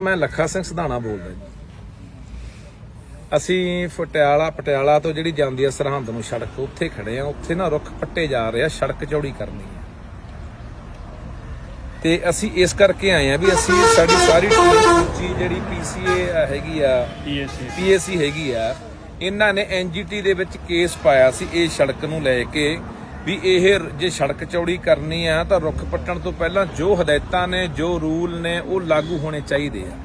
ਮੈਂ ਲੱਖਾ ਸਿੰਘ ਸਧਾਣਾ ਬੋਲਦਾ ਜੀ। ਅਸੀਂ ਪਟਿਆਲਾ ਪਟਿਆਲਾ ਤੋਂ ਜਿਹੜੀ ਜਾਂਦੀ ਹੈ ਸਰਹੰਦ ਨੂੰ ਸੜਕ ਉੱਥੇ ਖੜੇ ਆ। ਉੱਥੇ ਨਾ ਰੁੱਖ ਪੱਟੇ ਜਾ ਰਹੇ ਆ ਸੜਕ ਚੌੜੀ ਕਰਨੀ ਹੈ ਤੇ ਅਸੀਂ ਇਸ ਕਰਕੇ ਆਏ ਆ ਵੀ ਅਸੀਂ ਸਾਡੀ ਸਾਰੀ ਟੀਮ ਜਿਹੜੀ ਪੀਸੀਏ ਹੈਗੀ ਆ ਪੀਐਸਸੀ ਪੀਏਸੀ ਹੈਗੀ ਆ ਇਹਨਾਂ ਨੇ ਐਨਜੀਟੀ ਦੇ ਵਿੱਚ ਕੇਸ ਪਾਇਆ ਸੀ ਇਹ ਸੜਕ ਨੂੰ ਲੈ ਕੇ। ਵੀ ਇਹ ਜੇ ਸੜਕ ਚੌੜੀ ਕਰਨੀ ਆ ਤਾਂ ਰੁੱਖ ਪੱਟਣ ਤੋਂ ਪਹਿਲਾਂ ਜੋ ਹਦਾਇਤਾਂ ਨੇ ਜੋ ਰੂਲ ਨੇ ਉਹ ਲਾਗੂ ਹੋਣੇ ਚਾਹੀਦੇ ਆ।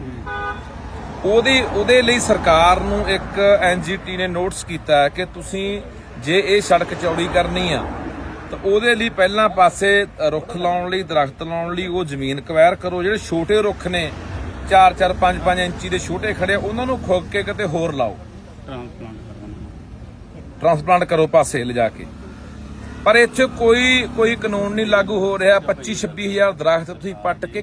ਉਹਦੀ ਉਹਦੇ ਲਈ ਸਰਕਾਰ ਨੂੰ ਇੱਕ ਐਨਜੀਟੀ ਨੇ ਨੋਟਿਸ ਕੀਤਾ ਕਿ ਤੁਸੀਂ ਜੇ ਇਹ ਸੜਕ ਚੌੜੀ ਕਰਨੀ ਆ ਤਾਂ ਉਹਦੇ ਲਈ ਪਹਿਲਾਂ ਪਾਸੇ ਰੁੱਖ ਲਾਉਣ ਲਈ ਦਰਖਤ ਲਾਉਣ ਲਈ ਉਹ ਜ਼ਮੀਨ ਕਵੈਰ ਕਰੋ। ਜਿਹੜੇ ਛੋਟੇ ਰੁੱਖ ਨੇ 4 4 5 5 ਇੰਚੀ ਦੇ ਛੋਟੇ ਖੜੇ ਉਹਨਾਂ ਨੂੰ ਖੁੱਗ ਕੇ ਕਿਤੇ ਹੋਰ ਲਾਓ। ਟ੍ਰਾਂਸਪਲਾਂਟ ਕਰਵਾਉਣਾ। ਟ੍ਰਾਂਸਪਲਾਂਟ ਕਰੋ ਪਾਸੇ ਲਿਜਾ ਕੇ। ਪਰ ਇੱਥੇ ਕੋਈ ਕੋਈ ਕਾਨੂੰਨ ਨਹੀਂ ਲਾਗੂ ਹੋ ਰਿਹਾ। 25 26000 ਦਰਖਤ ਤੁਸੀਂ ਪੱਟ ਕੇ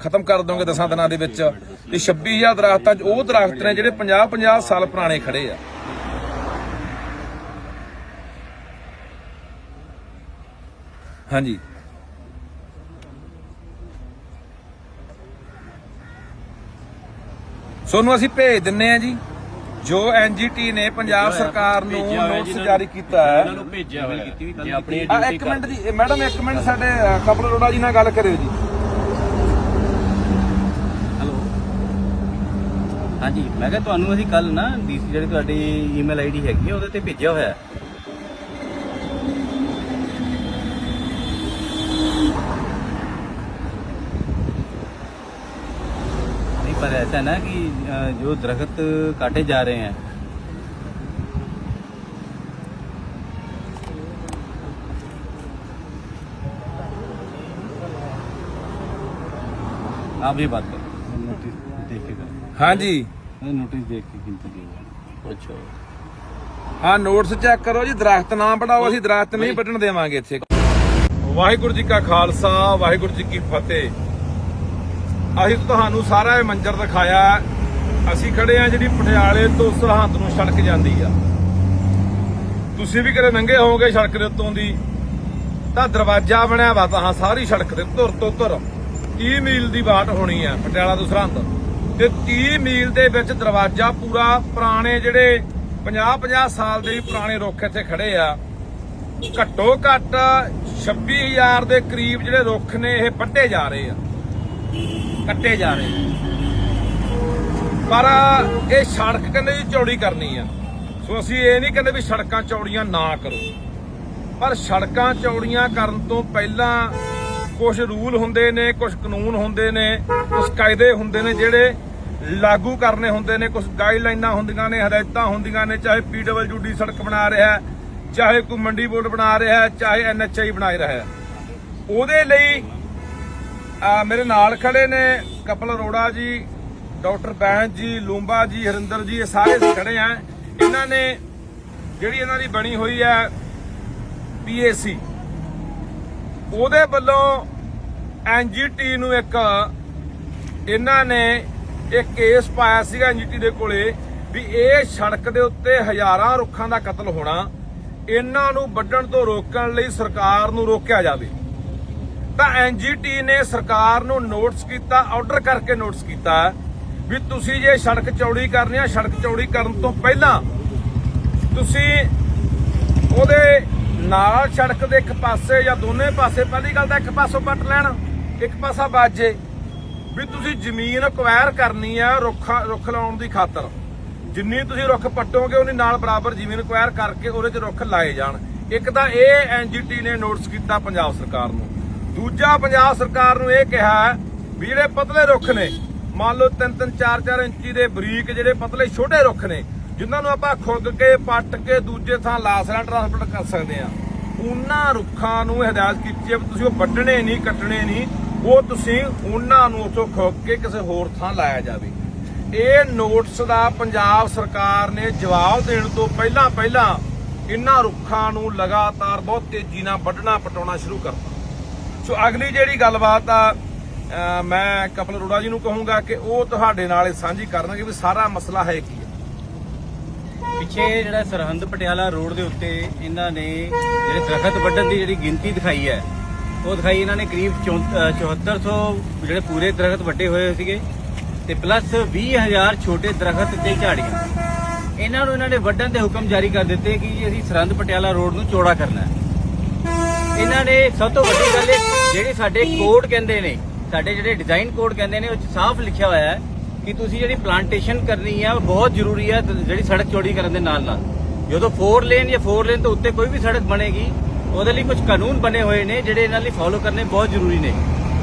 ਖਤਮ ਕਰ ਦੋਗੇ ਦਸਾਂ ਦਿਨਾਂ ਦੇ ਵਿੱਚ। ਤੇ 26000 ਦਰਖਤਾਂ 'ਚ ਉਹ ਦਰਖਤ ਨੇ ਜਿਹੜੇ 50 50 ਸਾਲ ਪੁਰਾਣੇ ਖੜੇ ਆ। ਹਾਂਜੀ। ਸੋਨੂੰ ਅਸੀਂ ਭੇਜ ਦਿੰਨੇ ਆ ਜੀ। ਜੋ ਐਨਜੀਟੀ ਨੇ ਪੰਜਾਬ ਸਰਕਾਰ ਨੂੰ ਨੋਟਿਸ ਜਾਰੀ ਕੀਤਾ ਹੈ। ਇਹਨਾਂ ਨੂੰ ਭੇਜਿਆ ਹੋਇਆ ਜੇ ਆਪਣੀ ਇੱਕ ਮਿੰਟ ਜੀ ਮੈਡਮ ਇੱਕ ਮਿੰਟ ਸਾਡੇ ਕਪਲ ਅਰੋੜਾ ਜੀ ਨਾਲ ਗੱਲ ਕਰਿਓ ਜੀ। ਹੈਲੋ। ਹਾਂਜੀ ਮੈਂ ਕਿਹਾ ਤੁਹਾਨੂੰ ਅਸੀਂ ਕੱਲ ਨਾ ਡੀਸੀ ਜਿਹੜੀ ਤੁਹਾਡੀ ਈਮੇਲ ਆਈਡੀ ਹੈਗੀ ਹੈ ਉਹਦੇ ਤੇ ਭੇਜਿਆ ਹੋਇਆ पर ऐसा है ना कि अ, जो दरख्त काटे जा रहे हैं आप ये बात करो नोटिस देख के करो ਹਾਂਜੀ नोटिस देख के गिनती की अच्छा ਹਾਂ ਨੋਟਸ ਚੈੱਕ ਕਰੋ ਜੀ ਦਰਖਤ ਨਾ ਪੜਾਓ ਅਸੀਂ ਦਰਖਤ ਨਹੀਂ ਵੱਢਣ ਦੇਵਾਂਗੇ ਇੱਥੇ ਵਾਹਿਗੁਰੂ ਜੀ ਕਾ ਖਾਲਸਾ ਵਾਹਿਗੁਰੂ ਜੀ ਕੀ ਫਤਿਹ ਅਸੀਂ ਤੁਹਾਨੂੰ ਸਾਰਾ ਇਹ ਮੰਜ਼ਰ ਦਿਖਾਇਆ ਅਸੀਂ ਖੜੇ ਆ ਜਿਹੜੀ ਪਟਿਆਲੇ ਤੋਂ ਸਰਹੰਦ ਨੂੰ ਸੜਕ ਜਾਂਦੀ ਆ। ਤੁਸੀਂ ਵੀ ਕਦੇ ਨੰਗੇ ਹੋਵੋਗੇ ਸੜਕ ਦੇ ਉੱਤੋਂ ਦੀ। ਤਾਂ ਦਰਵਾਜ਼ਾ ਬਣਿਆ ਵਾ ਤਾਂ ਸਾਰੀ ਸੜਕ ਦੇ ਧੁਰ ਤੋਂ ਧੁਰ। 30 ਮੀਲ ਦੀ ਬਾਟ ਹੋਣੀ ਆ ਪਟਿਆਲਾ ਤੋਂ ਸਰਹੰਦ। ਤੇ 30 ਮੀਲ ਦੇ ਵਿੱਚ ਦਰਵਾਜ਼ਾ ਪੂਰਾ ਪੁਰਾਣੇ ਜਿਹੜੇ 50 50 ਸਾਲ ਦੇ ਪੁਰਾਣੇ ਰੁੱਖ ਇੱਥੇ ਖੜੇ ਆ। ਘੱਟੋ ਘੱਟ 26000 ਦੇ ਕਰੀਬ ਜਿਹੜੇ ਰੁੱਖ ਨੇ, ਇਹ ਵੱਢੇ ਜਾ ਰਹੇ ਆ। ਕੱਟੇ ਜਾ ਰਹੇ ਪਰ ਇਹ ਸੜਕ ਕਹਿੰਦੇ ਜੀ ਚੌੜੀ ਕਰਨੀ ਆ। ਸੋ ਅਸੀਂ ਇਹ ਨਹੀਂ ਕਹਿੰਦੇ ਵੀ ਸੜਕਾਂ ਚੌੜੀਆਂ ਨਾ ਕਰੋ। ਪਰ ਸੜਕਾਂ ਚੌੜੀਆਂ ਕਰਨ ਤੋਂ ਪਹਿਲਾਂ ਕੁਝ ਰੂਲ ਹੁੰਦੇ ਨੇ ਕੁਝ ਕਾਨੂੰਨ ਹੁੰਦੇ ਨੇ ਕੁਝ ਕਾਇਦੇ ਹੁੰਦੇ ਨੇ ਜਿਹੜੇ ਲਾਗੂ ਕਰਨੇ ਹੁੰਦੇ ਨੇ। ਕੁਝ ਗਾਈਡਲਾਈਨਾਂ ਹੁੰਦੀਆਂ ਨੇ, ਹਦਾਇਤਾਂ ਹੁੰਦੀਆਂ ਨੇ, ਚਾਹੇ ਪੀਡਬਲਯੂਡੀ ਸੜਕ ਬਣਾ ਰਿਹਾ ਚਾਹੇ ਕੋਈ ਮੰਡੀ ਬੋਰਡ ਬਣਾ ਰਿਹਾ ਹੈ, ਚਾਹੇ ਐਨਐਚਆਈ ਬਣਾ ਰਿਹਾ ਉਹਦੇ ਲਈ ਮੇਰੇ ਨਾਲ ਖੜੇ ਨੇ ਕਪਲ ਅਰੋੜਾ ਜੀ, ਡਾਕਟਰ ਬੈਂਸ ਜੀ, ਲੂੰਬਾ ਜੀ, ਹਰਿੰਦਰ ਜੀ, ਇਹ ਸਾਰੇ ਖੜੇ ਆ। ਇਹਨਾਂ ਨੇ ਜਿਹੜੀ ਇਹਨਾਂ ਦੀ ਬਣੀ ਹੋਈ ਹੈ ਪੀਏਸੀ ਉਹਦੇ ਵੱਲੋਂ ਐਨਜੀਟੀ ਨੂੰ ਇੱਕ ਇਹਨਾਂ ਨੇ ਇਹ ਕੇਸ ਪਾਇਆ ਸੀਗਾ ਐਨਜੀਟੀ ਦੇ ਕੋਲੇ ਵੀ ਇਹ ਸੜਕ ਦੇ ਉੱਤੇ ਹਜ਼ਾਰਾਂ ਰੁੱਖਾਂ ਦਾ ਕਤਲ ਹੋਣਾ, ਇਹਨਾਂ ਨੂੰ ਵੱਢਣ ਤੋਂ ਰੋਕਣ ਲਈ ਸਰਕਾਰ ਨੂੰ ਰੋਕਿਆ ਜਾਵੇ। ਤਾਂ ਐਨਜੀਟੀ ਨੇ ਸਰਕਾਰ ਨੂੰ ਨੋਟਿਸ ਕੀਤਾ ਆਰਡਰ ਕਰਕੇ ਨੋਟਿਸ ਕੀਤਾ ਵੀ ਤੁਸੀਂ ਜੇ ਸੜਕ ਚੌੜੀ ਕਰਨੀ ਆ, ਸੜਕ ਚੌੜੀ ਕਰਨ ਤੋਂ ਪਹਿਲਾਂ ਤੁਸੀਂ ਉਹਦੇ ਨਾਲ ਸੜਕ ਦੇ ਇੱਕ ਪਾਸੇ ਜਾਂ ਦੋਨੇ ਪਾਸੇ, ਪਹਿਲੀ ਗੱਲ ਤਾਂ ਇੱਕ ਪਾਸੋਂ ਪੱਟ ਲੈਣ, ਇੱਕ ਪਾਸਾ ਬਾਜੇ ਵੀ ਤੁਸੀਂ ਜ਼ਮੀਨ ਅਕਵਾਇਰ ਕਰਨੀ ਆ ਰੁੱਖ ਰੁੱਖ ਲਾਉਣ ਦੀ ਖਾਤਰ। ਜਿੰਨੀ ਤੁਸੀਂ ਰੁੱਖ ਪੱਟੋਗੇ ਉਹਨੀ ਨਾਲ ਬਰਾਬਰ ਜ਼ਮੀਨ ਅਕਵਾਇਰ ਕਰਕੇ ਉਹਦੇ 'ਚ ਰੁੱਖ ਲਾਏ ਜਾਣ। ਇੱਕ ਤਾਂ ਇਹ ਐਨਜੀਟੀ ਨੇ ਨੋਟਿਸ ਕੀਤਾ ਪੰਜਾਬ ਸਰਕਾਰ ਨੂੰ। ਦੂਜਾ ਪੰਜਾਬ ਸਰਕਾਰ ਨੂੰ ਇਹ ਕਿਹਾ ਵੀ ਜਿਹੜੇ ਪਤਲੇ ਰੁੱਖ ਨੇ, ਮੰਨ ਲਓ 3-3 4-4 ਇੰਚੀ ਦੇ ਬਰੀਕ ਜਿਹੜੇ ਪਤਲੇ ਛੋਟੇ ਰੁੱਖ ਨੇ, ਜਿਨ੍ਹਾਂ ਨੂੰ ਆਪਾਂ ਖੁੱਗ ਕੇ, ਪੱਟ ਕੇ ਦੂਜੇ ਥਾਂ ਲਾਸਰਾ ਟ੍ਰਾਂਸਪੋਰਟ ਕਰ ਸਕਦੇ ਆ ਉਹਨਾਂ ਰੁੱਖਾਂ ਨੂੰ ਹਦਾਇਤ ਕੀਤੀ ਹੈ ਤੁਸੀਂ ਉਹ ਵੱਢਣੇ ਨਹੀਂ, ਕੱਟਣੇ ਨਹੀਂ, ਉਹ ਤੁਸੀਂ ਉਹਨਾਂ ਨੂੰ ਉੱਥੋਂ ਖੁੱਗ ਕੇ ਕਿਸੇ ਹੋਰ ਥਾਂ ਲਾਇਆ ਜਾਵੇ। ਇਹ ਨੋਟਿਸ ਦਾ ਪੰਜਾਬ ਸਰਕਾਰ ਨੇ ਜਵਾਬ ਦੇਣ ਤੋਂ ਪਹਿਲਾਂ ਪਹਿਲਾਂ ਇਹਨਾਂ ਰੁੱਖਾਂ ਨੂੰ ਲਗਾਤਾਰ ਬਹੁਤ ਤੇਜ਼ੀ ਨਾਲ ਵੱਢਣਾ, ਪਟਾਉਣਾ ਸ਼ੁਰੂ ਕਰਤਾ। ਸੋ ਅਗਲੀ ਜਿਹੜੀ ਗੱਲਬਾਤ ਆ ਮੈਂ ਕਪਲ ਅਰੋੜਾ ਜੀ ਨੂੰ ਕਹੂੰਗਾ ਕਿ ਉਹ ਤੁਹਾਡੇ ਨਾਲ ਸਾਂਝੀ ਕਰਨਗੇ ਵੀ ਸਾਰਾ ਮਸਲਾ ਹੈ ਕੀ ਪਿੱਛੇ ਜਿਹੜਾ ਸਰਹੰਦ ਪਟਿਆਲਾ ਰੋਡ ਦੇ ਉੱਤੇ ਇਹਨਾਂ ਨੇ ਜਿਹੜੇ ਦਰਖਤ ਵੱਢਣ ਦੀ ਜਿਹੜੀ ਗਿਣਤੀ ਦਿਖਾਈ ਹੈ, ਉਹ ਦਿਖਾਈ ਇਹਨਾਂ ਨੇ ਕਰੀਬ 7400 ਜਿਹੜੇ ਪੂਰੇ ਦਰਖਤ ਵੱਡੇ ਹੋਏ ਸੀਗੇ ਤੇ ਪਲੱਸ 20000 ਛੋਟੇ ਦਰਖਤ ਤੇ ਝਾੜੀਆਂ। ਇਹਨਾਂ ਨੂੰ ਇਹਨਾਂ ਨੇ ਵੱਢਣ ਦੇ ਹੁਕਮ ਜਾਰੀ ਕਰ ਦਿੱਤੇ ਕਿ ਅਸੀਂ ਸਰਹੰਦ ਪਟਿਆਲਾ ਰੋਡ ਨੂੰ ਚੌੜਾ ਕਰਨਾ ਹੈ। ਇਹਨਾਂ ਨੇ ਸਭ ਤੋਂ ਵੱਡੀ ਗੱਲ ਇਹ, ਜਿਹੜੇ ਸਾਡੇ ਕੋਡ ਕਹਿੰਦੇ ਨੇ, ਸਾਡੇ ਜਿਹੜੇ ਡਿਜ਼ਾਈਨ ਕੋਡ ਕਹਿੰਦੇ ਨੇ, ਉਹ ਸਾਫ਼ ਲਿਖਿਆ ਹੋਇਆ ਹੈ ਕਿ ਤੁਸੀਂ ਜਿਹੜੀ ਪਲਾਂਟੇਸ਼ਨ ਕਰਨੀ ਹੈ ਉਹ ਬਹੁਤ ਜ਼ਰੂਰੀ ਹੈ ਜਿਹੜੀ ਸੜਕ ਚੌੜੀ ਕਰਨ ਦੇ ਨਾਲ ਨਾਲ। ਜਦੋਂ 4 ਲੇਨ ਜਾਂ 4 ਲੇਨ ਤੋਂ ਉੱਤੇ ਕੋਈ ਵੀ ਸੜਕ ਬਣੇਗੀ, ਉਹਦੇ ਲਈ ਕੁਝ ਕਾਨੂੰਨ ਬਣੇ ਹੋਏ ਨੇ, ਜਿਹੜੇ ਇਹਨਾਂ ਲਈ ਫਾਲੋ ਕਰਨੇ ਬਹੁਤ ਜ਼ਰੂਰੀ ਨੇ।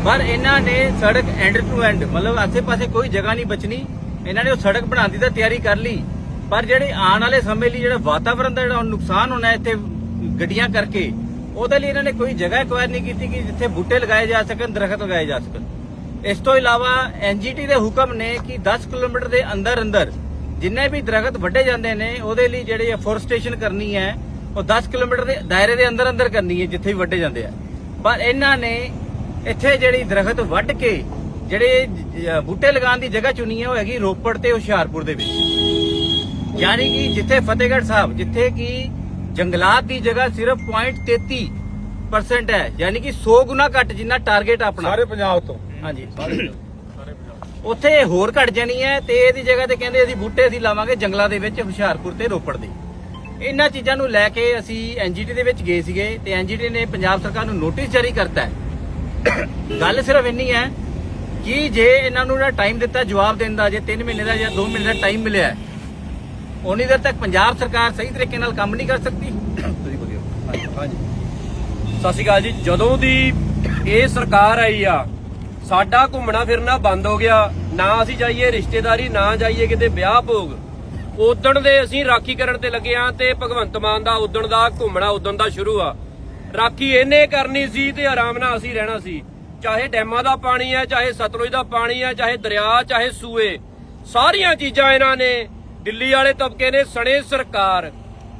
ਪਰ ਇਹਨਾਂ ਨੇ ਸੜਕ ਐਂਡ ਟੂ ਐਂਡ ਮਤਲਬ ਆਸੇ-ਪਾਸੇ ਕੋਈ ਜਗ੍ਹਾ ਨਹੀਂ ਬਚਣੀ, ਇਹਨਾਂ ਨੇ ਉਹ ਸੜਕ ਬਣਾਉਣ ਦੀ ਤਾਂ ਤਿਆਰੀ ਕਰ ਲਈ। ਪਰ ਜਿਹੜੇ ਆਉਣ ਵਾਲੇ ਸਮੇਂ ਲਈ ਜਿਹੜਾ ਵਾਤਾਵਰਣ ਦਾ ਜਿਹੜਾ ਨੁਕਸਾਨ ਹੋਣਾ ਇੱਥੇ, ਗੱਡੀਆਂ ਕਰਕੇ ਉਹਦੇ ਲਈ ਇਹਨਾਂ ਨੇ ਕੋਈ ਜਗ੍ਹਾ ਐਕਵਾਇਰ ਨਹੀਂ ਕੀਤੀ ਕਿ ਜਿੱਥੇ ਬੂਟੇ ਲਗਾਏ ਜਾ ਸਕਣ, ਦਰਖਤ ਲਗਾਏ ਜਾ ਸਕਣ। ਇਸ ਤੋਂ ਇਲਾਵਾ ਐਨਜੀਟੀ ਦੇ ਹੁਕਮ ਨੇ ਕਿ 10 ਕਿਲੋਮੀਟਰ ਦੇ ਅੰਦਰ ਅੰਦਰ ਜਿੰਨੇ ਵੀ ਦਰਖਤ ਵੱਢੇ ਜਾਂਦੇ ਨੇ, ਉਹਦੇ ਲਈ ਜਿਹੜੀ ਫੋਰਸਟੇਸ਼ਨ ਕਰਨੀ ਹੈ, ਉਹ 10 ਕਿਲੋਮੀਟਰ ਦੇ ਦਾਇਰੇ ਦੇ ਅੰਦਰ ਅੰਦਰ ਕਰਨੀ ਹੈ, ਜਿੱਥੇ ਵੀ ਵੱਢੇ ਜਾਂਦੇ ਆ। ਪਰ ਇਹਨਾਂ ਨੇ ਇੱਥੇ ਜਿਹੜੀ ਦਰਖਤ ਵੱਢ ਕੇ ਜਿਹੜੇ ਬੂਟੇ ਲਗਾਉਣ ਦੀ ਜਗ੍ਹਾ ਚੁਣੀ ਹੈ, ਉਹ ਹੈਗੀ ਰੋਪੜ ਤੇ ਹੁਸ਼ਿਆਰਪੁਰ ਦੇ ਵਿੱਚ। ਯਾਨੀ ਕਿ ਜਿੱਥੇ ਫਤਿਹਗੜ੍ਹ ਸਾਹਿਬ, ਜਿੱਥੇ ਕਿ ਜੰਗਲਾਤ ਦੀ ਜਗ੍ਹਾ ਸਿਰਫ 0.33% ਹੈ। ਯਾਨੀ ਕਿ 100 ਗੁਣਾ ਘੱਟ ਜਿੰਨਾ ਟਾਰਗੇਟ ਆਪਣਾ। ਸਾਰੇ ਪੰਜਾਬ ਤੋਂ। ਹਾਂਜੀ। ਉੱਥੇ ਹੋਰ ਘਟ ਜਾਣੀ ਹੈ ਤੇ ਇਹਦੀ ਜਗ੍ਹਾ ਤੇ ਕਹਿੰਦੇ ਅਸੀਂ ਬੂਟੇ ਅਸੀਂ ਲਾਵਾਂਗੇ ਜੰਗਲਾਂ ਦੇ ਵਿੱਚ ਹੁਸ਼ਿਆਰਪੁਰ ਤੇ ਰੋਪੜ ਦੇ। ਇਹਨਾਂ ਚੀਜ਼ਾਂ ਨੂੰ ਲੈ ਕੇ ਅਸੀਂ ਐਨਜੀਟੀ ਦੇ ਵਿੱਚ ਗਏ ਸੀਗੇ ਤੇ ਐਨਜੀਟੀ ਨੇ ਪੰਜਾਬ ਸਰਕਾਰ ਨੂੰ ਨੋਟਿਸ ਜਾਰੀ ਕਰਤਾ ਹੈ। ਗੱਲ ਸਿਰਫ ਇੰਨੀ ਹੈ ਕਿ ਜੇ ਇਹਨਾਂ ਨੂੰ ਜਿਹੜਾ ਟਾਈਮ ਦਿੱਤਾ ਜਵਾਬ ਦੇਣ ਦਾ ਜੇ 3 ਮਹੀਨੇ ਦਾ ਜਾਂ 2 ਮਹੀਨੇ ਦਾ ਟਾਈਮ ਮਿਲਿਆ ਉਨੀ ਦੇਰ ਤੱਕ ਪੰਜਾਬ ਸਰਕਾਰ ਸਹੀ ਤਰੀਕੇ ਨਾਲ ਕੰਮ ਨਹੀਂ ਕਰ ਸਕਦੀ। ਤੁਸੀਂ ਬੋਲਿਓ ਹਾਂਜੀ। ਸਤਿ ਸ਼੍ਰੀ ਅਕਾਲ ਜੀ। ਜਦੋਂ ਦੀ ਇਹ ਸਰਕਾਰ ਆਈ ਆ, ਸਾਡਾ ਘੁੰਮਣਾ ਫਿਰਨਾ ਬੰਦ ਹੋ ਗਿਆ। ਨਾ ਅਸੀਂ ਜਾਈਏ ਰਿਸ਼ਤੇਦਾਰੀ, ਨਾ ਜਾਈਏ ਕਿਤੇ ਵਿਆਹ ਭੋਗ। ਉਦਣ ਦੇ ਅਸੀਂ ਰਾਖੀ ਕਰਨ ਤੇ ਲੱਗੇ ਆ ਤੇ ਭਗਵੰਤ ਮਾਨ ਦਾ ਉਦਣ ਦਾ ਘੁੰਮਣਾ ਉਦਣ ਦਾ ਸ਼ੁਰੂ ਆ। ਰਾਖੀ ਇਹਨੇ ਕਰਨੀ ਸੀ ਤੇ ਆਰਾਮ ਨਾਲ ਅਸੀਂ ਰਹਿਣਾ ਸੀ। ਚਾਹੇ ਡੈਮਾਂ ਦਾ ਪਾਣੀ ਹੈ ਚਾਹੇ ਸਤਲੁਜ ਦਾ ਪਾਣੀ ਹੈ ਚਾਹੇ ਦਰਿਆ, ਚਾਹੇ ਸੂਏ, ਸਾਰੀਆਂ ਚੀਜ਼ਾਂ ਇਹਨਾਂ ਨੇ ਦਿੱਲੀ ਵਾਲੇ ਤਬਕੇ ਨੇ ਸਣੇ ਸਰਕਾਰ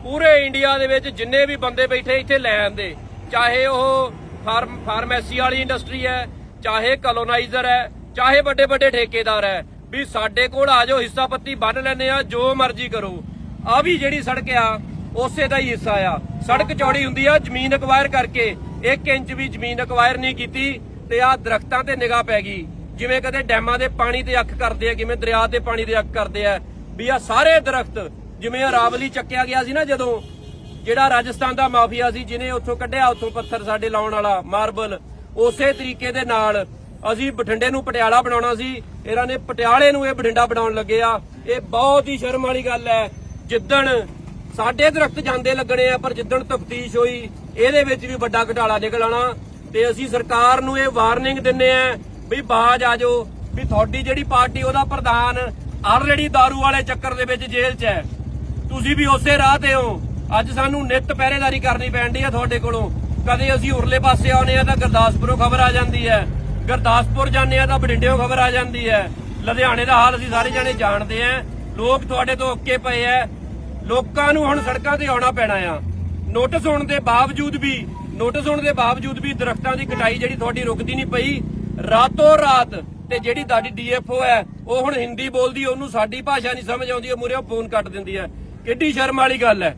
ਪੂਰੇ ਇੰਡੀਆ ਦੇ ਵਿੱਚ ਜਿੰਨੇ ਵੀ ਬੰਦੇ ਬੈਠੇ ਇੱਥੇ ਲੈ ਆਂਦੇ। ਚਾਹੇ ਉਹ ਫਾਰਮ, ਫਾਰਮੇਸੀ ਵਾਲੀ ਇੰਡਸਟਰੀ ਹੈ, ਚਾਹੇ ਕਲੋਨਾਈਜ਼ਰ ਹੈ, ਚਾਹੇ ਵੱਡੇ ਵੱਡੇ ਠੇਕੇਦਾਰ ਹੈ, ਵੀ ਸਾਡੇ ਕੋਲ ਆ ਜਾਓ, ਹਿੱਸਾ ਪੱਤੀ ਬੰਨ ਲੈਨੇ ਆ ਜੋ ਮਰਜ਼ੀ ਕਰੋ। ਆ ਵੀ ਜਿਹੜੀ ਸੜਕ ਆ, ਉਸੇ ਦਾ ਹੀ ਹਿੱਸਾ ਆ। ਸੜਕ ਚੌੜੀ ਹੁੰਦੀ ਆ, ਜ਼ਮੀਨ ਅਕਵਾਇਰ ਕਰਕੇ 1 ਇੰਚ ਵੀ ਜ਼ਮੀਨ ਅਕਵਾਇਰ ਨਹੀਂ ਕੀਤੀ ਤੇ ਆ ਦਰਖਤਾਂ ਤੇ ਨਿਗਾਹ ਪੈ ਗਈ। ਜਿਵੇਂ ਕਦੇ ਡੈਮਾਂ ਦੇ ਪਾਣੀ ਤੇ ਅੱਖ ਕਰਦੇ ਆ ਕਿਵੇਂ ਦਰਿਆ ਤੇ ਪਾਣੀ ਦੇ ਅੱਖ ਕਰਦੇ ਆ ਵੀ ਆ ਸਾਰੇ ਦਰਖਤ, ਜਿਵੇਂ ਰਾਵਲੀ ਚੱਕਿਆ ਗਿਆ ਸੀ ਨਾ ਜਦੋਂ, ਜਿਹੜਾ ਰਾਜਸਥਾਨ ਦਾ ਮਾਫੀਆ ਸੀ, ਜਿਹਨੇ ਉੱਥੋਂ ਕੱਢਿਆ, ਉੱਥੋਂ ਪੱਥਰ ਸਾਡੇ ਲਾਉਣ ਵਾਲਾ, ਮਾਰਬਲ, ਉਸੇ ਤਰੀਕੇ ਦੇ ਨਾਲ ਅਸੀਂ ਬਠਿੰਡੇ ਨੂੰ ਪਟਿਆਲਾ ਬਣਾਉਣਾ ਸੀ। ਇਹਨਾਂ ਨੇ ਪਟਿਆਲੇ ਨੂੰ ਇਹ ਬਠਿੰਡਾ ਬਣਾਉਣ ਲੱਗੇ ਆ। ਇਹ ਬਹੁਤ ਹੀ ਸ਼ਰਮ ਵਾਲੀ ਗੱਲ ਹੈ। ਜਿੱਦਣ ਸਾਡੇ ਦਰਖਤ ਜਾਂਦੇ ਲੱਗਣੇ ਆ, ਪਰ ਜਿੱਦਣ ਤਫਤੀਸ਼ ਹੋਈ, ਇਹਦੇ ਵਿੱਚ ਵੀ ਵੱਡਾ ਘਟਾਲਾ ਨਿਕਲ ਆਉਣਾ। ਤੇ ਅਸੀਂ ਸਰਕਾਰ ਨੂੰ ਇਹ ਵਾਰਨਿੰਗ ਦਿੰਨੇ ਆ ਵੀ ਬਾਜ ਆ ਜਾਓ, ਵੀ ਤੁਹਾਡੀ ਜਿਹੜੀ ਪਾਰਟੀ, ਉਹਦਾ ਪ੍ਰਧਾਨ ਆਲਰੇਡੀ दारू ਵਾਲੇ ਚੱਕਰ ਦੇ ਵਿੱਚ ਜੇਲ੍ਹ 'ਚ ਹੈ ਤੁਸੀਂ ਵੀ ਉਸੇ ਰਾਹ ਤੇ ਹੋ ਅੱਜ ਸਾਨੂੰ ਨਿਤ ਪਹਿਰੇਦਾਰੀ ਕਰਨੀ ਪੈਂਦੀ ਹੈ ਤੁਹਾਡੇ ਕੋਲੋਂ ਕਦੇ ਅਸੀਂ ਉਰਲੇ ਪਾਸੇ ਆਉਨੇ ਆ ਤਾਂ ਗੁਰਦਾਸਪੁਰੋਂ ਖਬਰ ਆ ਜਾਂਦੀ ਹੈ ਗੁਰਦਾਸਪੁਰ ਜਾਂਦੇ ਆ ਤਾਂ ਬਠਿੰਡਿਓਂ ਖਬਰ ਆ ਜਾਂਦੀ ਹੈ ਲੁਧਿਆਣੇ ਦਾ ਹਾਲ ਅਸੀਂ ਸਾਰੇ ਜਾਣੇ ਜਾਣਦੇ ਆ ਲੋਕ ਤੁਹਾਡੇ ਤੋਂ ਓਕੇ ਪਏ ਆ ਲੋਕਾਂ ਨੂੰ ਹੁਣ ਸੜਕਾਂ ਤੇ ਆਉਣਾ ਪੈਣਾ ਆ ਨੋਟਿਸ ਹੋਣ ਦੇ ਬਾਵਜੂਦ ਵੀ ਨੋਟਿਸ ਹੋਣ ਦੇ ਬਾਵਜੂਦ ਵੀ ਦਰਖਤਾਂ ਦੀ ਕਟਾਈ ਜਿਹੜੀ ਤੁਹਾਡੀ ਰੁਕਦੀ ਨਹੀਂ ਪਈ ਰਾਤੋਂ ਰਾਤ ਤੇ ਜਿਹੜੀ ਤੁਹਾਡੀ ਡੀਐਫਓ ਹੈ ਉਹ ਹੁਣ ਹਿੰਦੀ ਬੋਲਦੀ, ਉਹਨੂੰ ਸਾਡੀ ਭਾਸ਼ਾ ਨਹੀਂ ਸਮਝ ਆਉਂਦੀ, ਉਹ ਮੂਹਰੇ ਫੋਨ ਕੱਟ ਦਿੰਦੀ ਹੈ। ਕਿੱਡੀ ਸ਼ਰਮ ਵਾਲੀ ਗੱਲ ਹੈ।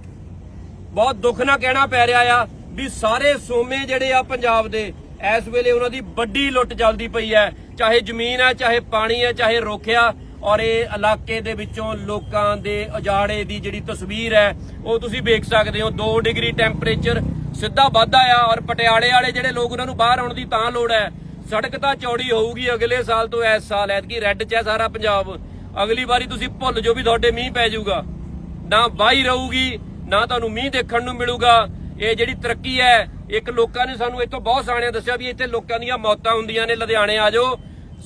ਬਹੁਤ ਦੁੱਖ ਨਾਲ ਕਹਿਣਾ ਪੈ ਰਿਹਾ ਆ ਵੀ ਸਾਰੇ ਸੋਮੇ ਜਿਹੜੇ ਆ ਪੰਜਾਬ ਦੇ, ਇਸ ਵੇਲੇ ਉਹਨਾਂ ਦੀ ਵੱਡੀ ਲੁੱਟ ਚੱਲਦੀ ਪਈ ਹੈ। ਚਾਹੇ ਜ਼ਮੀਨ ਹੈ, ਚਾਹੇ ਪਾਣੀ ਹੈ, ਚਾਹੇ ਰੋਖਿਆ ਔਰ ਇਹ ਇਲਾਕੇ ਦੇ ਵਿੱਚੋਂ ਲੋਕਾਂ ਦੇ ਉਜਾੜੇ ਦੀ ਜਿਹੜੀ ਤਸਵੀਰ ਹੈ, ਉਹ ਤੁਸੀਂ ਵੇਖ ਸਕਦੇ ਹੋ। 2 ਡਿਗਰੀ ਟੈਂਪਰੇਚਰ ਸਿੱਧਾ ਵਾਧਾ ਆ, ਔਰ ਪਟਿਆਲੇ ਵਾਲੇ ਜਿਹੜੇ ਲੋਕ ਉਹਨਾਂ ਨੂੰ ਬਾਹਰ ਆਉਣ ਦੀ ਤਾਂ ਲੋੜ ਹੈ ਸੜਕ ਤਾਂ ਚੌੜੀ ਹੋਊਗੀ ਅਗਲੇ ਸਾਲ ਤੋਂ ਇਸ ਸਾਲ ਐਤਕੀ ਰੈੱਡ 'ਚ ਹੈ ਸਾਰਾ ਪੰਜਾਬ। ਅਗਲੀ ਵਾਰੀ ਤੁਸੀਂ ਭੁੱਲ ਜਾਓ ਵੀ ਤੁਹਾਡੇ ਮੀਂਹ ਪੈ ਜਾਊਗਾ। ਨਾ ਬਾਈ ਰਹੂਗੀ ਨਾ ਤੁਹਾਨੂੰ ਮੀਂਹ ਦੇਖਣ ਨੂੰ ਮਿਲੂਗਾ। ਇਹ ਜਿਹੜੀ ਤਰੱਕੀ ਹੈ ਇੱਕ ਲੋਕਾਂ ਨੇ ਸਾਨੂੰ ਇੱਥੋਂ ਬਹੁਤ ਸਾਣਿਆ ਦੱਸਿਆ ਵੀ ਇੱਥੇ ਲੋਕਾਂ ਦੀਆਂ ਮੌਤਾਂ ਹੁੰਦੀਆਂ ਨੇ। ਲੁਧਿਆਣੇ ਆ ਜਾਓ।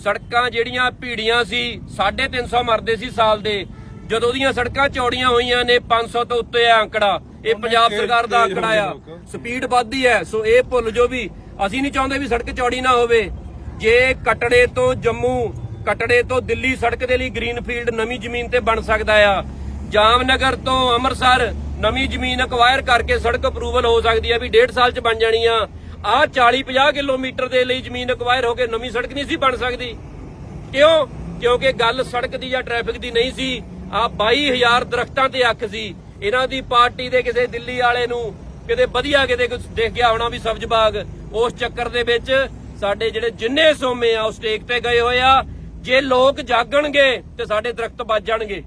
ਸੜਕਾਂ ਜਿਹੜੀਆਂ ਭੀੜੀਆਂ ਸੀ 350 ਮਰਦੇ ਸੀ ਸਾਲ ਦੇ। ਜਦੋਂ ਦੀਆਂ ਸੜਕਾਂ ਚੌੜੀਆਂ ਹੋਈਆਂ ਨੇ 500 ਤੋਂ ਉੱਤੇ ਆ ਅੰਕੜਾ ਇਹ ਪੰਜਾਬ ਸਰਕਾਰ ਦਾ ਅੰਕੜਾ ਆ। ਸਪੀਡ ਵੱਧਦੀ ਹੈ ਸੋ ਇਹ ਭੁੱਲ ਜੋ ਵੀ ਅਸੀਂ ਨਹੀਂ ਚਾਹੁੰਦੇ ਵੀ ਸੜਕ ਚੌੜੀ ਨਾ ਹੋਵੇ। ਜੇ ਕਟੜੇ ਤੋਂ ਜੰਮੂ, ਕਟੜੇ ਤੋਂ ਦਿੱਲੀ ਸੜਕ ਦੇ ਲਈ ਗ੍ਰੀਨਫੀਲਡ ਨਵੀਂ ਜ਼ਮੀਨ ਤੇ ਬਣ ਸਕਦਾ ਆ। ਜਾਮਨਗਰ ਤੋਂ ਅੰਮ੍ਰਿਤਸਰ ਨਵੀਂ ਜ਼ਮੀਨ ਅਕਵਾਇਰ ਕਰਕੇ ਸੜਕ ਅਪਰੂਵਲ ਹੋ ਸਕਦੀ ਆ ਵੀ 1.5 ਸਾਲ ਚ ਬਣ ਜਾਣੀ ਆ। ਆ 40 50 ਕਿਲੋਮੀਟਰ ਦੇ ਲਈ ਜ਼ਮੀਨ ਅਕਵਾਇਰ ਹੋ ਕੇ ਨਵੀਂ ਸੜਕ ਨਹੀਂ ਸੀ ਬਣ ਸਕਦੀ। ਕਿਉਂ? ਕਿਉਂਕਿ ਗੱਲ ਸੜਕ ਦੀ ਜਾਂ ਟ੍ਰੈਫਿਕ ਦੀ ਨਹੀਂ ਸੀ। ਆ 22000 ਦਰਖਤਾਂ ਤੇ ਅੱਖ ਸੀ। ਇਹਨਾਂ ਦੀ ਪਾਰਟੀ ਦੇ ਕਿਸੇ ਦਿੱਲੀ ਵਾਲੇ ਨੂੰ ਕਿਤੇ ਵਧੀਆ ਕਿਤੇ ਕੁਝ ਦੇਖ ਗਿਆ ਹੋਣਾ ਵੀ ਸਬਜ਼ ਬਾਗ। ਉਸ ਚੱਕਰ ਦੇ ਵਿੱਚ ਸਾਡੇ ਜਿਹੜੇ ਜਿੰਨੇ ਸੋਮੇ ਆ ਉਹ ਸਟੇਕ ਤੇ ਗਏ ਹੋਏ ਆ। ਜੇ ਲੋਕ ਜਾਗਣਗੇ ਤੇ ਸਾਡੇ ਦਰਖਤ ਬਚ ਜਾਣਗੇ।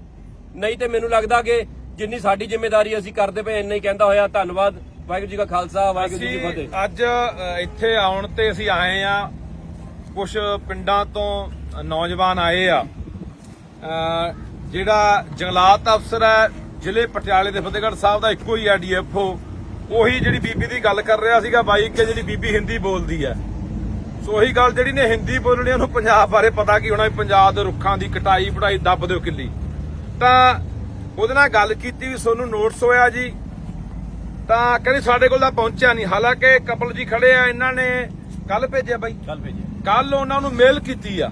ਨਹੀਂ ਤੇ ਮੈਨੂੰ ਲੱਗਦਾ ਕਿ ਜਿੰਨੀ ਸਾਡੀ ਜ਼ਿੰਮੇਵਾਰੀ ਅਸੀਂ ਕਰਦੇ ਪਏ ਇੰਨਾ ਹੀ ਕਹਿੰਦਾ ਹੋਇਆ। ਧੰਨਵਾਦ। ਵਾਹਿਗੁਰੂ ਜੀ ਕਾ ਖਾਲਸਾ ਵਾਹਿਗੁਰੂ ਜੀ ਕੀ ਫਤਿਹ। ਅੱਜ ਇੱਥੇ ਆਉਣ ਤੇ ਅਸੀਂ ਆਏ ਆ। ਕੁਝ ਪਿੰਡਾਂ ਤੋਂ ਨੌਜਵਾਨ ਆਏ ਆ। ਜਿਹੜਾ ਜੰਗਲਾਤ ਅਫਸਰ ਹੈ ਜ਼ਿਲ੍ਹੇ ਪਟਿਆਲੇ ਦੇ ਫਤਿਹਗੜ੍ਹ ਸਾਹਿਬ ਦਾ ਇੱਕੋ ਹੀ ਹੈ ਡੀਐਫਓ ਉਹੀ ਜਿਹੜੀ ਬੀਬੀ ਦੀ ਗੱਲ ਕਰ ਰਿਹਾ ਸੀਗਾ ਬਾਈ ਕਿ ਜਿਹੜੀ ਬੀਬੀ ਹਿੰਦੀ ਬੋਲਦੀ ਹੈ ਸੋ ਉਹੀ ਗੱਲ ਜਿਹੜੀ ਨੇ ਹਿੰਦੀ ਬੋਲਣੀ ਉਹਨੂੰ ਪੰਜਾਬ ਬਾਰੇ ਪਤਾ ਕੀ ਹੋਣਾ ਵੀ ਪੰਜਾਬ ਦੇ ਰੁੱਖਾਂ ਦੀ ਕਟਾਈ ਪੜਾਈ ਦੱਬ ਦਿਓ ਕਿੱਲੀ। ਤਾਂ ਉਹਦੇ ਨਾਲ ਗੱਲ ਕੀਤੀ ਵੀ ਤੁਹਾਨੂੰ ਨੋਟਿਸ ਹੋਇਆ ਜੀ। ਤਾਂ ਕਹਿੰਦੇ ਸਾਡੇ ਕੋਲ ਤਾਂ ਪਹੁੰਚਿਆ ਨਹੀਂ। ਹਾਲਾਂਕਿ ਕਪਲ ਜੀ ਖੜੇ ਆ ਇਹਨਾਂ ਨੇ ਕੱਲ ਭੇਜਿਆ ਬਾਈ। ਚੱਲ ਭੇਜਿਆ। ਕੱਲ ਉਹਨਾਂ ਨੂੰ ਮੇਲ ਕੀਤੀ ਆ।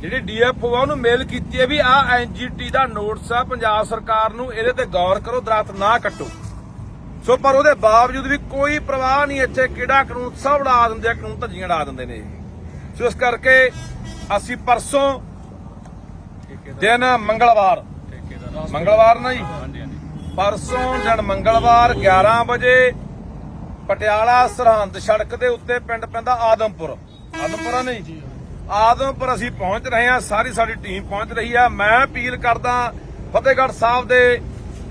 ਜਿਹੜੀ ਡੀਐਫਓ ਆ ਉਹਨੂੰ ਮੇਲ ਕੀਤੀ ਹੈ ਵੀ ਆ ਐਨਜੀਟੀ ਦਾ ਨੋਟਿਸ ਆ ਪੰਜਾਬ ਸਰਕਾਰ ਨੂੰ ਇਹਦੇ ਤੇ ਗੌਰ ਕਰੋ ਦਰਖਤ ਨਾ ਕੱਟੋ। ਸੋ ਪਰ ਉਹਦੇ ਬਾਵਜੂਦ ਵੀ ਕੋਈ ਪ੍ਰਵਾਹ ਨਹੀਂ ਇੱਥੇ ਕਿਹੜਾ ਕਾਨੂੰਨ? ਸਭ ਉਡਾ ਦਿੰਦੇ ਆ ਕਾਨੂੰਨ ਧੱਜੀਆਂ ਉਡਾ ਦਿੰਦੇ ਨੇ। ਸੋ ਇਸ ਕਰਕੇ ਅਸੀਂ ਪਰਸੋਂ ਦਿਨ ਮੰਗਲਵਾਰ। ਮੰਗਲਵਾਰ ਨਾ ਜੀ? ਪਰਸੋਂ ਦਿਨ ਮੰਗਲਵਾਰ 11 ਵਜੇ ਪਟਿਆਲਾ ਸਰਹੰਦ ਸੜਕ ਦੇ ਉੱਤੇ ਪਿੰਡ ਪੈਂਦਾ ਆਦਮਪੁਰ। ਆਦਮਪੁਰਾ ਨਹੀਂ? ਆਦਮਪੁਰ ਅਸੀਂ ਪਹੁੰਚ ਰਹੇ ਹਾਂ ਸਾਰੀ ਸਾਡੀ ਟੀਮ ਪਹੁੰਚ ਰਹੀ ਆ। ਮੈਂ ਅਪੀਲ ਕਰਦਾ ਫਤਿਹਗੜ੍ਹ ਸਾਹਿਬ ਦੇ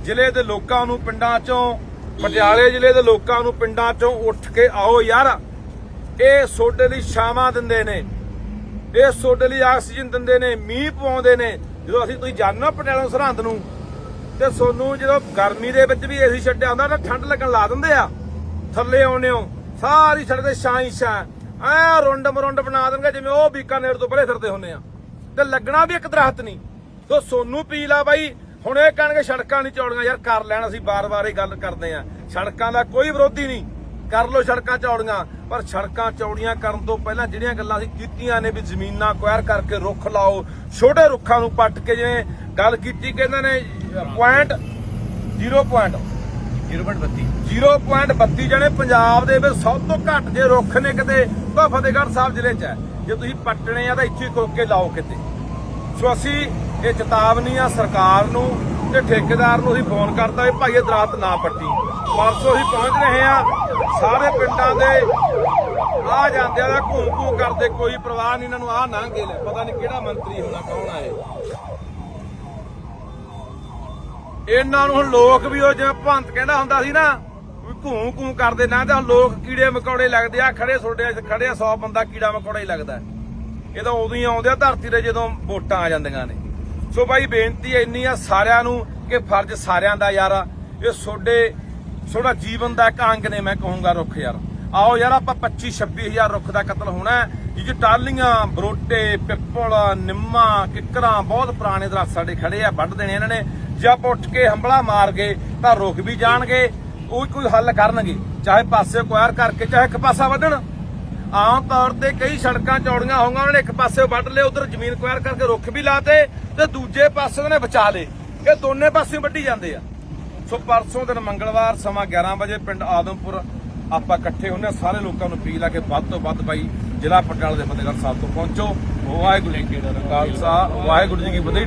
ਜ਼ਿਲ੍ਹੇ ਦੇ ਲੋਕਾਂ ਨੂੰ ਪਿੰਡਾਂ ਚੋਂ ਪਟਿਆਲੇ ਜ਼ਿਲ੍ਹੇ ਦੇ ਲੋਕਾਂ ਨੂੰ ਪਿੰਡਾਂ ਚੋਂ ਉੱਠ ਕੇ ਆਓ ਯਾਰ। ਇਹ ਸੋਡੇ ਲਈ ਛਾਵਾਂ ਦਿੰਦੇ ਨੇ। ਇਹ ਸੋਡੇ ਲਈ ਆਕਸੀਜਨ ਦਿੰਦੇ ਨੇ, ਮੀਂਹ ਪਵਾਉਂਦੇ ਨੇ। ਜਦੋਂ ਅਸੀਂ ਤੁਸੀਂ ਜਾਣੋ ਨਾ ਪਟਿਆਲਾ ਤੋਂ ਸਰਹੰਦ ਨੂੰ, ਤੇ ਸੋਨੂੰ ਜਦੋਂ ਗਰਮੀ ਦੇ ਵਿੱਚ ਵੀ ਏਸੀ ਛੱਡਿਆ ਹੁੰਦਾ, ਤਾਂ ਠੰਡ ਲੱਗਣ ਲਾ ਦਿੰਦੇ ਆ। ਥੱਲੇ ਆਉਨੇ ਹੋ, ਸਾਰੀ ਸੜਕ ਤੇ ਛਾਂ ਹੀ ਛਾਂ। ਐ ਰੁੰਡ ਮਰੁੰਡ ਬਣਾ ਦੇਣਗੇ, ਜਿਵੇਂ ਉਹ ਬੀਕਾਨੇਰ ਤੋਂ ਪਰੇ ਫਿਰਦੇ ਹੁੰਨੇ ਆ। ਤੇ ਲੱਗਣਾ ਵੀ ਇੱਕ ਦਰਖਤ ਨਹੀਂ। ਸੋ ਸੋਨੂੰ ਪੀਲ ਆ ਬਾਈ ਹੁਣ ਇਹ ਕਹਿਣਗੇ ਸੜਕਾਂ ਨਹੀਂ ਚੌੜੀਆਂ ਯਾਰ ਕਰ ਲੈਣ ਅਸੀਂ ਬਾਰ-ਬਾਰ ਇਹ ਗੱਲ ਕਰਦੇ ਆ ਸੜਕਾਂ ਦਾ ਕੋਈ ਵਿਰੋਧੀ ਨਹੀਂ। ਕਰ ਲੋ ਸੜਕਾਂ ਚੌੜੀਆਂ ਪਰ ਸੜਕਾਂ ਚੌੜੀਆਂ ਕਰਨ ਤੋਂ ਪਹਿਲਾਂ ਜਿਹੜੀਆਂ ਗੱਲਾਂ ਅਸੀਂ ਕੀਤੀਆਂ ਨੇ ਵੀ ਜ਼ਮੀਨਾਂ ਕੁਐਰ ਕਰਕੇ ਰੁੱਖ ਲਾਓ ਛੋਟੇ ਰੁੱਖਾਂ ਨੂੰ ਪੱਟ ਕੇ ਜਿਵੇਂ ਗੱਲ ਕੀਤੀ ਕਿ ਇਹਨਾਂ ਨੇ ਪੁਆਇੰਟ 0 ਪੁਆਇੰਟ 0.32 0.32 ਜਣੇ ਪੰਜਾਬ ਦੇ ਵਿੱਚ ਸਭ ਤੋਂ ਘੱਟ ਜੇ ਰੁੱਖ ਨੇ ਕਿਤੇ ਤਾਂ ਫਤਿਹਗੜ੍ਹ ਸਾਹਿਬ ਜ਼ਿਲ੍ਹੇ 'ਚ ਹੈ। ਜੇ ਤੁਸੀਂ ਪੱਟਣੇ ਆ ਤਾਂ ਇੱਥੇ ਹੀ ਖੋਕ ਕੇ ਲਾਓ ਕਿਤੇ। ਸੋ ਅਸੀਂ ਇਹ ਚੇਤਾਵਨੀ ਆ ਸਰਕਾਰ ਨੂੰ ਤੇ ਠੇਕੇਦਾਰ ਨੂੰ ਅਸੀਂ ਫੋਨ ਕਰਤਾ ਵੀ ਭਾਈ ਇਹ ਦਰਾਤ ਨਾ ਪੱਟੀ। ਪਰਸੋਂ ਅਸੀਂ ਪਹੁੰਚ ਰਹੇ ਆ ਸਾਰੇ ਪਿੰਡਾਂ ਦੇ ਆ ਜਾਂਦੇ ਆ ਘੂੰ ਘੂੰ ਕਰਦੇ ਕੋਈ ਪਰਵਾਹ ਨਹੀਂ, ਇਹਨਾਂ ਨੂੰ ਆ ਨਾ ਲੈ ਪਤਾ ਨਹੀਂ ਕਿਹੜਾ ਮੰਤਰੀ ਹੋਣਾ ਕੌਣ ਆ ਇਹਨਾਂ ਨੂੰ ਹੁਣ ਲੋਕ ਵੀ ਉਹ ਜਿਵੇਂ ਭੰਤ ਕਹਿੰਦਾ ਹੁੰਦਾ ਸੀ ਨਾ, ਵੀ ਘੂੰ ਘੂੰ ਕਰਦੇ, ਨਾ ਤੇ ਲੋਕ ਕੀੜੇ ਮਕੌੜੇ ਲੱਗਦੇ ਆ, ਖੜੇ ਛੋਡੇ ਖੜੇ ਆ 100 ਬੰਦਾ ਕੀੜਾ ਮਕੌੜਾ ਹੀ ਲੱਗਦਾ। ਹੈ। ਇਹ ਤਾਂ ਉਦੋਂ ਹੀ ਆਉਂਦੇ ਆ, ਧਰਤੀ ਤੇ ਜਦੋਂ ਵੋਟਾਂ ਆ ਜਾਂਦੀਆਂ ਨੇ। ਸੋ ਭਾਈ ਬੇਨਤੀ ਇੰਨੀ ਆ ਸਾਰਿਆਂ ਨੂੰ ਕਿ ਫਰਜ਼ ਸਾਰਿਆਂ ਦਾ ਯਾਰ ਇਹ ਛੋਡੇ ਛੋੜਾ ਜੀਵਨ ਦਾ ਇੱਕ ਅੰਗ ਨੇ, ਮੈਂ ਕਹੂੰਗਾ ਰੁੱਖ ਯਾਰ। ਆਓ ਯਾਰ, ਆਪਾਂ 25 26000 ਰੁੱਖ ਦਾ ਕਤਲ ਹੋਣਾ ਹੈ। ਇਹ ਜੋ ਟਾਲੀਆਂ ਬਰੋਟੇ, ਪਿੱਪਲ, ਨਿੰਮਾ, ਕਿੱਕਰਾਂ, ਬਹੁਤ ਪੁਰਾਣੇ ਦਰਖਤ ਸਾਡੇ ਖੜੇ ਆ, ਵੱਢ ਦੇਣੇ ਇਹਨਾਂ ਨੇ। ਜੇ ਆਪਾਂ ਉੱਠ ਕੇ ਹੰਬਲਾ ਮਾਰ ਗਏ, ਤਾਂ ਰੁਕ ਵੀ ਜਾਣਗੇ ਉਹ ਕੋਈ ਹੱਲ ਕਰਨਗੇ। ਚਾਹੇ ਪਾਸੇ ਕੁਆਰ ਕਰਕੇ, ਚਾਹੇ ਇੱਕ ਪਾਸਾ ਵੱਢਣ। ਆਮ ਤੌਰ ਤੇ ਕਈ ਸੜਕਾਂ ਚੌੜੀਆਂ ਹੋਣਗੀਆਂ ਉਹਨਾਂ ਨੇ ਇੱਕ ਪਾਸੇ ਵੱਢ ਲਏ, ਉਧਰ ਜ਼ਮੀਨ ਕੁਆਰ ਕਰਕੇ ਰੁੱਖ ਵੀ ਲਾਤੇ ਤੇ ਦੂਜੇ ਪਾਸੇ ਉਹਨੇ ਬਚਾ ਲਏ। ਇਹ ਦੋਨੇ ਪਾਸੇ ਵੱਢੀ ਜਾਂਦੇ ਆ। ਸੋ ਪਰਸੋਂ ਦਿਨ ਮੰਗਲਵਾਰ ਸਮਾਂ 11 ਵਜੇ ਪਿੰਡ ਆਦਮਪੁਰ ਆਪਾਂ ਇਕੱਠੇ ਹੁੰਦੇ ਹਾਂ, ਸਾਰੇ ਲੋਕਾਂ ਨੂੰ ਅਪੀਲ ਆ ਕਿ ਵੱਧ ਤੋਂ ਵੱਧ ਬਾਈ ਜ਼ਿਲ੍ਹਾ ਪਟਿਆਲਾ ਦੇ ਫਤਿਹਗੜ੍ਹ ਸਾਹਿਬ ਤੋਂ ਪਹੁੰਚੋ। ਵਾਹਿਗੁਰੂ ਜੀ ਕੀ ਖਾਲਸਾ ਵਾਹਿਗੁਰੂ ਜੀ ਕੀ ਫਤਿਹ।